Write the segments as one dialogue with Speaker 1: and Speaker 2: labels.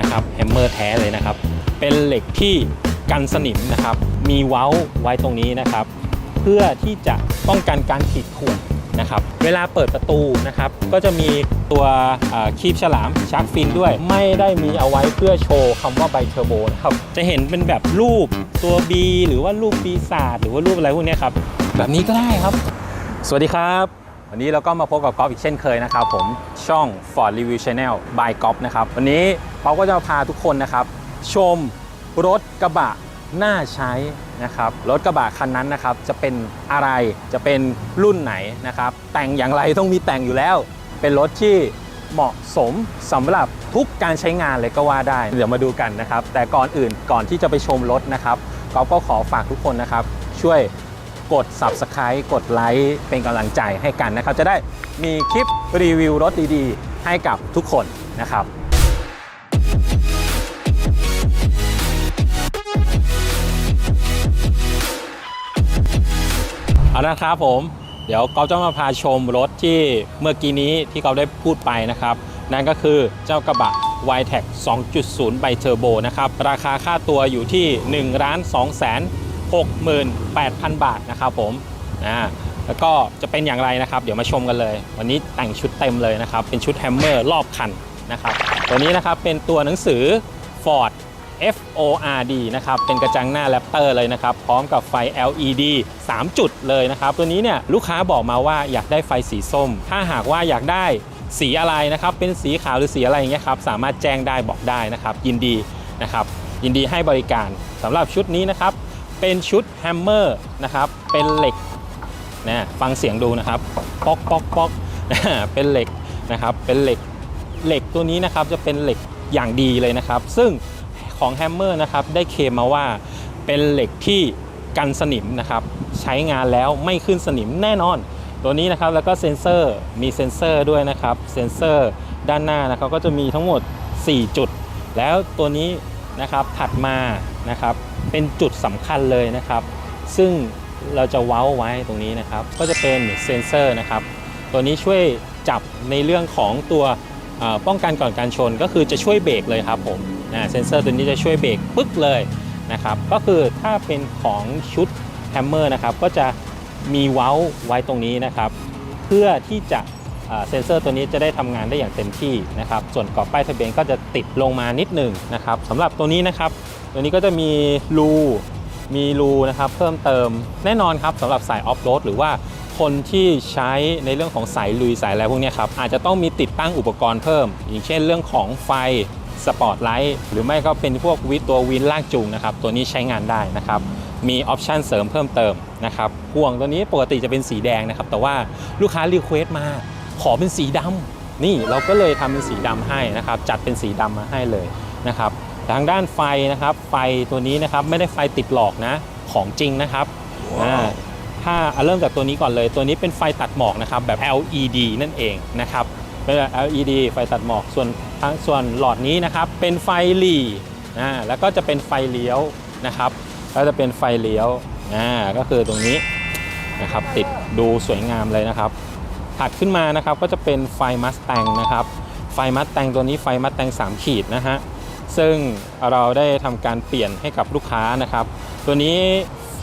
Speaker 1: นะครับแฮมเมอร์แท้เลยนะครับ เป็นเหล็กที่กันสนิมนะครับ มีเว้าไว้ตรงนี้นะครับ เพื่อที่จะป้องกันการขีดข่วนนะครับเวลาเปิดประตูนะครับก็จะมีตัวคีบฉลามชาร์กฟินด้วย ไม่ได้มีเอาไว้เพื่อโชว์คำว่าไบเทอร์โบนะครับจะเห็นเป็นแบบรูปตัว B หรือว่ารูปปีศาจหรือว่ารูปอะไรพวกนี้ครับแบบนี้ก็ได้ครับ สวัสดีครับ วันนี้เราก็มาพบกับก๊อฟอีกเช่นเคยนะครับผมช่อง Ford Review Channel by ก๊อฟนะครับวันนี้ เราก็จะพาทุกคนนะครับ ชมรถกระบะน่าใช้นะครับรถกระบะคันนั้นนะครับจะเป็นอะไรจะเป็นรุ่นไหนนะครับ แต่งอย่างไรต้องมีแต่งอยู่แล้ว เป็นรถที่เหมาะสมสำหรับทุกการใช้งานเลยก็ว่าได้ เดี๋ยวมาดูกันนะครับ แต่ก่อนอื่นก่อนที่จะไปชมรถนะครับก๊อฟก็ขอฝากทุกคนนะครับ ช่วยกด Subscribe กดไลค์เป็นกำลังใจให้กันนะครับ จะได้มีคลิปรีวิวรถดีๆ ให้กับทุกคนนะครับ เอาละครับผม เดี๋ยวก๊อฟจะมาพาชมรถที่เมื่อกี้นี้ที่เขาได้พูดไปนะครับ นั่นก็คือเจ้ากระบะ y t e c 2.0 ไบเทอร์โบนะครับ ราคาค่าตัวอยู่ที่1ล้าน2แสน68,000 บาทนะครับผมอ่าแล้วก็จะเป็นอย่างไรนะครับ เดี๋ยวมาชมกันเลย วันนี้แต่งชุดเต็มเลยนะครับ เป็นชุดแฮมเมอร์รอบคันนะครับ ตัวนี้นะครับเป็นตัวหนังสือ Ford FORD นะครับ เป็นกระจังหน้าแรปเตอร์เลยนะครับ พร้อมกับไฟ LED 3 จุดเลยนะครับ ตัวนี้เนี่ยลูกค้าบอกมาว่าอยากได้ไฟสีส้ม ถ้าหากว่าอยากได้สีอะไรนะครับ เป็นสีขาวหรือสีอะไรอย่างเงี้ยครับ สามารถแจ้งได้บอกได้นะครับ ยินดีนะครับ ยินดีให้บริการสำหรับชุดนี้นะครับ เป็นชุดแฮมเมอร์นะครับ เป็นเหล็กนะฟังเสียงดูนะครับ ป๊อกป๊อกป๊อกเป็นเหล็กนะครับ เป็นเหล็ก เหล็กตัวนี้นะครับจะเป็นเหล็กอย่างดีเลยนะครับ ซึ่ง ของแฮมเมอร์นะครับได้เคมมาว่าเป็นเหล็กที่กันสนิมนะครับใช้งานแล้วไม่ขึ้นสนิมแน่นอน ตัวนี้นะครับแล้วก็เซ็นเซอร์มีเซ็นเซอร์ด้วยนะครับเซ็นเซอร์ด้านหน้านะครับก็จะมีทั้งหมด 4 จุด แล้วตัวนี้นะครับถัดมานะครับเป็นจุดสำคัญเลยนะครับ ซึ่งเราจะเว้าไว้ตรงนี้นะครับ ก็จะเป็นเซ็นเซอร์นะครับ ตัวนี้ช่วยจับในเรื่องของตัวป้องกันก่อนการชนก็คือจะช่วยเบรกเลยครับผม นะเซนเซอร์ตัวนี้จะช่วยเบรกปึ๊กเลยนะครับก็คือถ้าเป็นของชุดแฮมเมอร์นะครับก็จะมีเว้าไว้ตรงนี้นะครับเพื่อที่จะเซนเซอร์ตัวนี้จะได้ทำงานได้อย่างเต็มที่นะครับส่วนกรอบป้ายทะเบียนก็จะติดลงมานิดหนึ่งนะครับสำหรับตัวนี้นะครับตัวนี้ก็จะมีรูมีรูนะครับเพิ่มเติมแน่นอนครับสำหรับสายออฟโรดหรือว่าคนที่ใช้ในเรื่องของสายลุยสายอะไรพวกนี้ครับอาจจะต้องมีติดตั้งอุปกรณ์เพิ่ม อย่างเช่นเรื่องของไฟ สปอตไลท์หรือไม่ก็เป็นพวกวิตัววินลากจูงนะครับ ตัวนี้ใช้งานได้นะครับ มีออปชันเสริมเพิ่มเติมนะครับห่วงตัวนี้ปกติจะเป็นสีแดงนะครับ แต่ว่าลูกค้ารีเควสต์มา ขอเป็นสีดำนี่เราก็เลยทำเป็นสีดำให้นะครับ จัดเป็นสีดำมาให้เลยนะครับทางด้านไฟนะครับ ไฟตัวนี้นะครับไม่ได้ไฟติดหลอกนะ ของจริงนะครับอ่าถ้าเอาเริ่มจากตัวนี้ก่อนเลย ตัวนี้เป็นไฟตัดหมอกนะครับแบบ LED นั่นเองนะครับ เป็น LED ไฟตัดหมอกส่วนทางส่วนหลอดนี้นะครับเป็นไฟหลีอ่าแล้วก็จะเป็นไฟเลี้ยวนะครับแล้วจะเป็นไฟเลี้ยวอ่าก็คือตรงนี้นะครับติดดูสวยงามเลยนะครับถัดขึ้นมานะครับก็จะเป็นไฟมัสแตงนะครับไฟมัสแตงตัวนี้ไฟมัสแตง3 ขีดนะฮะซึ่งเราได้ทำการเปลี่ยนให้กับลูกค้านะครับ ตัวนี้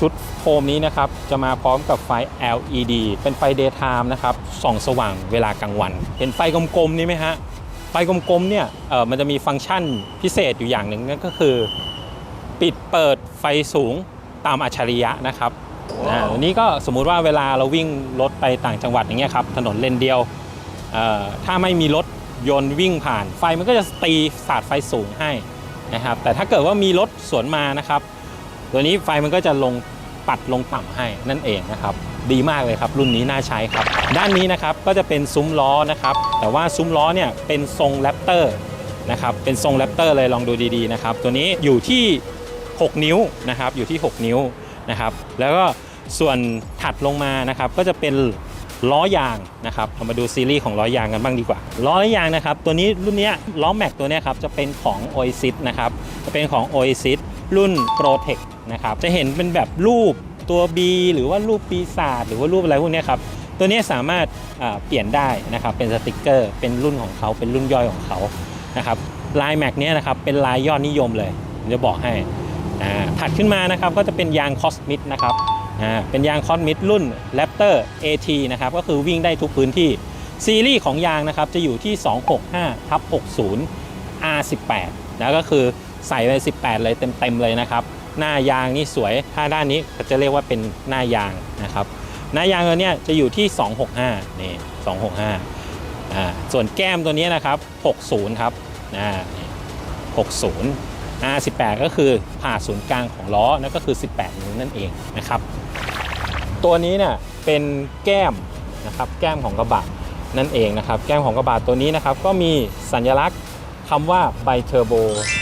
Speaker 1: ชุดโฟมนี้นะครับจะมาพร้อมกับไฟ LED เป็นไฟ daytime นะครับส่องสว่างเวลากลางวัน เห็นไฟกลมๆนี่ไหมฮะไฟกลมๆเนี่ยเออมันจะมีฟังก์ชันพิเศษอยู่อย่างหนึ่งนั่นก็คือ ปิดเปิดไฟสูงตามอัจฉริยะนะครับอ่าตัวนี้ก็สมมุติว่าเวลาเราวิ่งรถไปต่างจังหวัดอย่างเงี้ยครับถนนเลนเดียวเอ่อถ้าไม่มีรถยนต์วิ่งผ่าน ไฟมันก็จะตีสาดไฟสูงให้นะครับแต่ถ้าเกิดว่ามีรถสวนมานะครับ ตัวนี้ไฟมันก็จะลง ปัดลงต่ำให้นั่นเองนะครับดีมากเลยครับ รุ่นนี้น่าใช้ครับ ด้านนี้นะครับก็จะเป็นซุ้มล้อนะครับ แต่ว่าซุ้มล้อเนี่ยเป็นทรงแรปเตอร์นะครับเป็นทรงแรปเตอร์เลยลองดูดีๆนะครับตัวนี้อยู่ที่ 6 นิ้วนะครับอยู่ที่ 6 นิ้วนะครับแล้วก็ส่วนถัดลงมานะครับก็จะเป็นล้อยางนะครับเรามาดูซีรีส์ของล้อยางกันบ้างดีกว่า ล้อยางนะครับ ตัวนี้รุ่นนี้ล้อแม็กตัวนี้ครับจะเป็นของ Oasis นะครับจะเป็นของ Oasis รุ่น Protect นะครับจะเห็นเป็นแบบรูปตัว B หรือว่ารูปปีศาจหรือว่ารูปอะไรพวกนี้ครับตัวนี้สามารถเปลี่ยนได้นะครับเป็นสติกเกอร์ เป็นรุ่นของเขาเป็นรุ่นย่อยของเขานะครับลายแม็กเนี้ยนะครับเป็นลายยอดนิยมเลยผมจะบอกให้ถัดขึ้นมานะครับก็จะเป็นยางคอสมิดนะครับเป็นยางคอสมิดรุ่น Raptor AT นะครับก็คือวิ่งได้ทุกพื้นที่ซีรีส์ของยางนะครับจะอยู่ที่ 265ทับ60 R18 นะก็คือใส่ไป 18 เลยเต็มๆเลยนะครับ หน้ายางนี่สวย ถ้าด้านนี้ก็จะเรียกว่าเป็นหน้ายางนะครับ หน้ายางตัวเนี้ยจะอยู่ที่ 265 นี่ 265อ่าส่วนแก้มตัวนี้นะครับ 60 ครับอ่า60 R18 ก็คือผ่าศูนย์กลางของล้อนั่นก็คือ 18 นิ้วนั่นเองนะครับ ตัวนี้เนี่ยเป็นแก้มนะครับ แก้มของกระบะนั่นเองนะครับ แก้มของกระบะตัวนี้นะครับ ก็มีสัญลักษณ์ คำว่าไบเทอร์โบ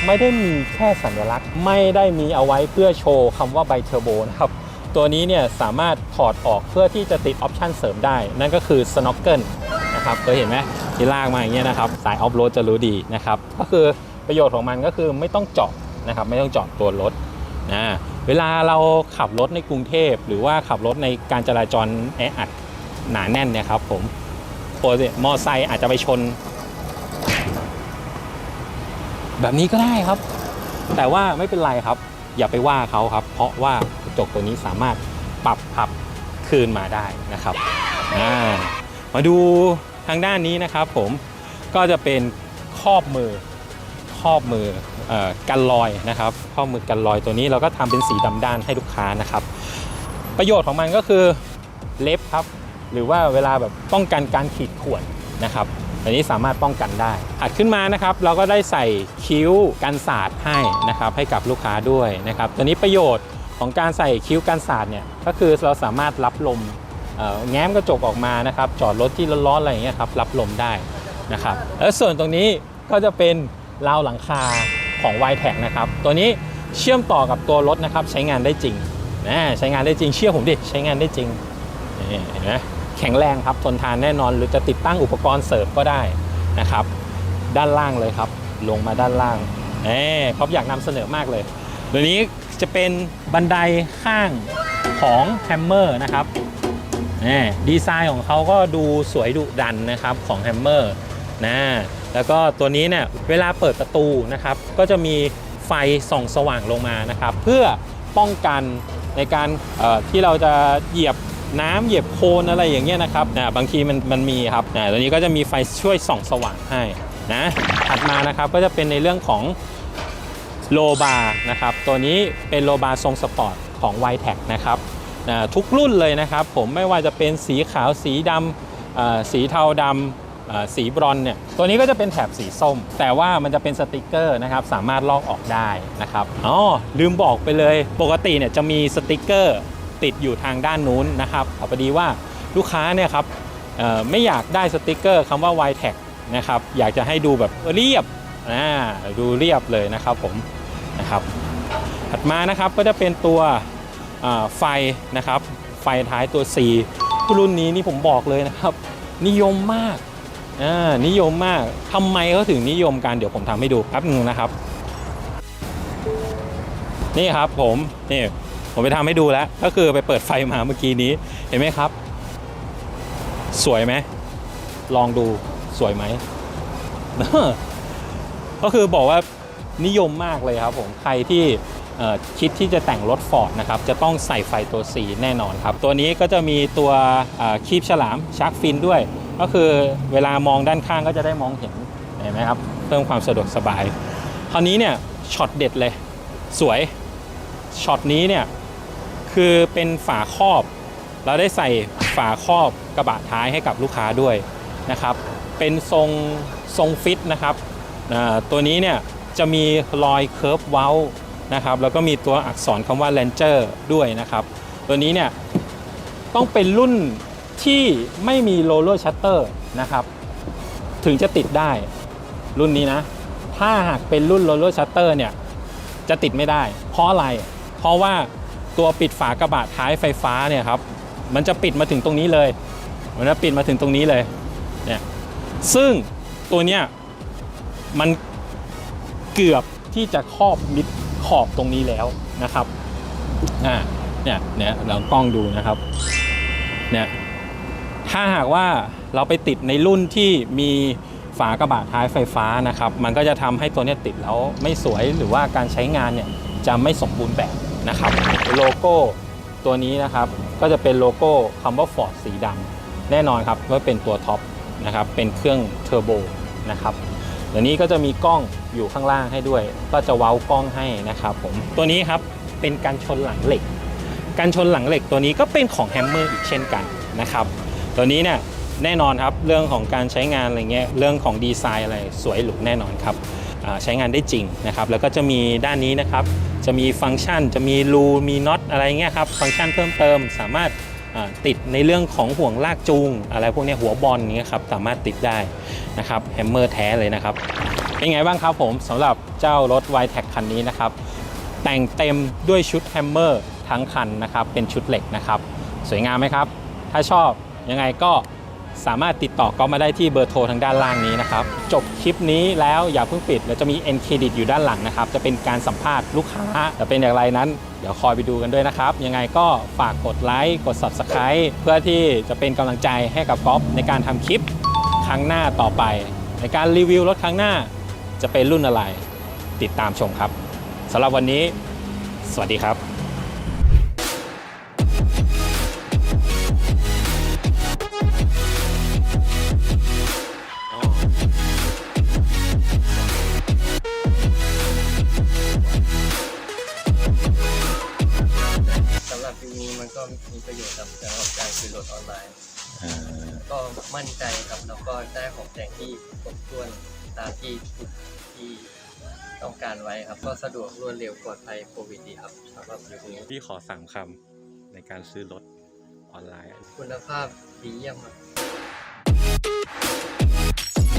Speaker 1: ไม่ได้มีแค่สัญลักษณ์ ไม่ได้มีเอาไว้เพื่อโชว์คำว่าไบเทอร์โบนะครับตัวนี้เนี่ยสามารถถอดออกเพื่อที่จะติดออปชันเสริมได้ นั่นก็คือสโน k เกิลนะครับเคยเห็นไหมที่ลากมาอย่างเงี้ยนะครับสายออฟโรดจะรู้ดีนะครับก็คือประโยชน์ของมันก็คือไม่ต้องเจาะนะครับไม่ต้องเจาะตัวรถนะเวลาเราขับรถในกรุงเทพ หรือว่าขับรถในการจราจรแออัดหนาแน่นเนี่ยครับผมปกติมอไซค์อาจจะไปชน แบบนี้ก็ได้ครับ แต่ว่าไม่เป็นไรครับ อย่าไปว่าเขาครับ เพราะว่ากระจกตัวนี้สามารถปรับพับคืนมาได้นะครับามาดูทางด้านนี้นะครับ ผมก็จะเป็นครอบมือครอบมือออกันรอยนะครับครอบมือกันรอยตัวนี้เราก็ทำเป็นสีดำด้านให้ลูกค้านะครับ ประโยชน์ของมันก็คือเล็บครับ หรือว่าเวลาแบบป้องกันการขีดข่วนนะครับ อันนี้สามารถป้องกันได้ถัดขึ้นมานะครับเราก็ได้ใส่คิ้วกันสาดให้นะครับให้กับลูกค้าด้วยนะครับตัวนี้ประโยชน์ของการใส่คิ้วกันสาดเนี่ยก็คือเราสามารถรับลมแง้มกระจกออกมานะครับจอดรถที่ร้อนๆอะไรอย่างเงี้ยครับรับลมได้นะครับแล้วส่วนตรงนี้ก็จะเป็นราวหลังคาของ y t e c นะครับตัวนี้เชื่อมต่อกับตัวรถนะครับใช้งานได้จริงนะใช้งานได้จริงเชื่อผมดิใช้งานได้จริงเห็นไหม แข็งแรงครับทนทานแน่นอนหรือจะติดตั้งอุปกรณ์เสริมก็ได้นะครับ ด้านล่างเลยครับ ลงมาด้านล่างเอครอบอยากนำเสนอมากเลยตัวนี้จะเป็นบันไดข้างของแฮมเมอร์นะครับนี่ดีไซน์ของเขาก็ดูสวยดุดันนะครับของแฮมเมอร์นะแล้วก็ตัวนี้เนี่ยเวลาเปิดประตูนะครับ ก็จะมีไฟส่องสว่างลงมานะครับ เพื่อป้องกันในการที่เราจะเหยียบ น้ำเหยียบโคลนอะไรอย่างเงี้ยนะครับนะบางทีมันมันมีครับนะตัวนี้ก็จะมีไฟช่วยส่องสว่างให้นะถัดมานะครับก็จะเป็นในเรื่องของโลบาร์นะครับตัวนี้เป็นโลบาร์ทรงสปอร์ตของ y t e c นะครับนะทุกรุ่นเลยนะครับ ผมไม่ว่าจะเป็นสีขาวสีดำสีเทาดำสีบรอนเนี่ยตัวนี้ก็จะเป็นแถบสีส้ม แต่ว่ามันจะเป็นสติกเกอร์นะครับสามารถลอกออกได้นะครับอ๋อลืมบอกไปเลยปกติเนี่ยจะมีสติกเกอร์ ติดอยู่ทางด้านนู้นนะครับเอาพอดีว่าลูกค้าเนี่ยครับไม่อยากได้สติกเกอร์คำว่า y t e c นะครับอยากจะให้ดูแบบเรียบอ่าดูเรียบเลยนะครับผมนะครับถัดมานะครับก็จะเป็นตัวไฟนะครับไฟท้ายตัว C รุ่นนี้นี่ผมบอกเลยนะครับ นิยมมากนิยมมากทำไมเขาถึงนิยมกันเดี๋ยวผมทำให้ดูแป๊บนึงนะครับ นี่ครับผมนี่ ผมไปทำให้ดูแล้ว ก็คือไปเปิดไฟมาเมื่อกี้นี้ เห็นไหมครับ สวยไหม ลองดูสวยไหม ก็คือบอกว่านิยมมากเลยครับผม ใครที่คิดที่จะแต่งรถฟอร์ดนะครับ จะต้องใส่ไฟตัว C แน่นอนครับ ตัวนี้ก็จะมีตัวคีบฉลามชาร์กฟินด้วย ก็คือเวลามองด้านข้างก็จะได้มองเห็น เห็นไหมครับ เพิ่มความสะดวกสบาย คราวนี้เนี่ยช็อตเด็ดเลย สวย ช็อตนี้เนี่ย คือเป็นฝาครอบ เราได้ใส่ฝาครอบกระบะท้ายให้กับลูกค้าด้วยนะครับ เป็นทรงทรงฟิตนะครับตัวนี้เนี่ยจะมีรอยเคิร์ฟเว้านะครับแล้วก็มีตัวอักษรคำว่า Ranger ด้วยนะครับ ตัวนี้เนี่ยต้องเป็นรุ่นที่ไม่มีโรลเลอร์ชัตเตอร์นะครับ ถึงจะติดได้รุ่นนี้นะ ถ้าหากเป็นรุ่นโรลเลอร์ชัตเตอร์เนี่ยจะติดไม่ได้ เพราะอะไร เพราะว่า ตัวปิดฝากระบะท้ายไฟฟ้าเนี่ยครับมันจะปิดมาถึงตรงนี้เลย มันจะปิดมาถึงตรงนี้เลยเนี่ยซึ่งตัวเนี้ยมันเกือบที่จะครอบมิดขอบตรงนี้แล้วนะครับอ่าเนี่ยเนี่ยเรากล้องดูนะครับเนี่ยถ้าหากว่าเราไปติดในรุ่นที่มีฝากระบะท้ายไฟฟ้านะครับ มันก็จะทำให้ตัวเนี้ยติดแล้วไม่สวยหรือว่าการใช้งานเนี่ยจะไม่สมบูรณ์แบบ นะครับโลโก้ตัวนี้นะครับก็จะเป็นโลโก้คำว่า Ford สีดำแน่นอนครับว่าเป็นตัวท็อปนะครับเป็นเครื่องเทอร์โบนะครับเดี๋ยวนี้ก็จะมีกล้องอยู่ข้างล่างให้ด้วย ก็จะเว้ากล้องให้นะครับผมตัวนี้ครับเป็นการชนหลังเหล็ก การชนหลังเหล็กตัวนี้ก็เป็นของแฮมเมอร์อีกเช่นกันนะครับตัวนี้เนี่ยแน่นอนครับเรื่องของการใช้งานอะไรเงี้ยเรื่องของดีไซน์อะไรสวยหรูแน่นอนครับใช้งานได้จริงนะครับแล้วก็จะมีด้านนี้นะครับ จะมีฟังก์ชัน จะมีรูมีน็อตอะไรเงี้ยครับฟังก์ชันเพิ่มเติม สามารถติดในเรื่องของห่วงลากจูง อะไรพวกนี้หัวบอลเงี้ยครับสามารถติดได้นะครับแฮมเมอร์แท้เลยนะครับเป็นไงบ้างครับผมสำหรับเจ้ารถ y t e c คันนี้นะครับแต่งเต็มด้วยชุดแฮมเมอร์ทั้งคันนะครับเป็นชุดเหล็กนะครับสวยงามไหมครับ ถ้าชอบยังไงก็ สามารถติดต่อก็มาได้ที่เบอร์โทรทางด้านล่างนี้นะครับ จบคลิปนี้แล้วอย่าเพิ่งปิดแล้วจะมี N Credit อยู่ด้านหลังนะครับ จะเป็นการสัมภาษณ์ลูกค้าจะเป็นอย่างไรนั้น เดี๋ยวคอยไปดูกันด้วยนะครับ ยังไงก็ฝากกดไลค์กด Subscribe เพื่อที่จะเป็นกำลังใจให้กับก๊อฟในการทำคลิปครั้งหน้าต่อไป ในการรีวิวรถครั้งหน้าจะเป็นรุ่นอะไร ติดตามชมครับสำหรับวันนี้ สวัสดีครับ
Speaker 2: รับทีนี้มันก็มีประโยชน์ครับสำหรับการซื้อรถออนไลน์ก็มั่นใจครับแล้วก็ได้ของแต่งที่ครบถ้วนตามที่ที่ต้องการไว้ครับ ก็สะดวกรวดเร็วปลอดภัยโควิดดีครับสำหรับยุคนี้
Speaker 1: พี่ขอสามคำในการซื้อรถออนไลน์
Speaker 2: คุณภาพดีเยี่ยมครับ